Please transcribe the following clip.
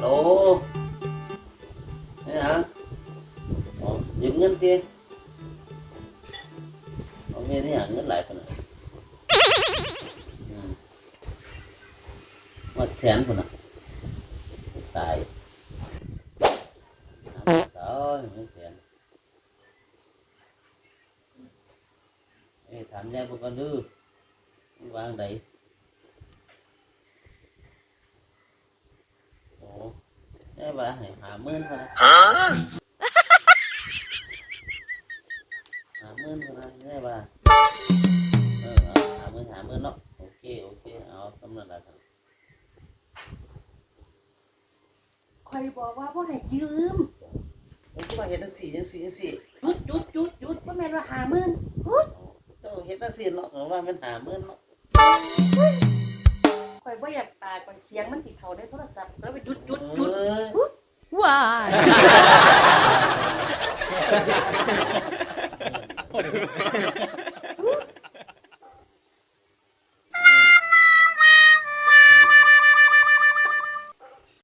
lô. Thế hả? Ủa, dừng nhanh kia nghe thấy hả? Ngắt lại phần này ừ. mà mặt xén phần này tại rồi nó xén. Tham gia một con đưa vàng đấy. ว่าให้หาหมื่นคนนะหาหมื่นคนนะยายว่าเออเอาหาหมื่นหาหมื่นเนาะโอเคโอเคเอากำลังละกันคอยบอกว่าบ่ให้ยืมเอ้ยกูว่าเฮ็ดจังซี่จังซี่จังซี่หยุดหยุดหยุดหยุดบ่แม่นว่าหาหมื่นต้องเฮ็ดจังซี่เนาะเพราะว่ามันหาหมื่นเนาะคอยบ่อยากตายคอยเสียงมันสิเข้าในโทรศัพท์แล้วไปหยุดหยุดหยุดเอ้ย บ้าน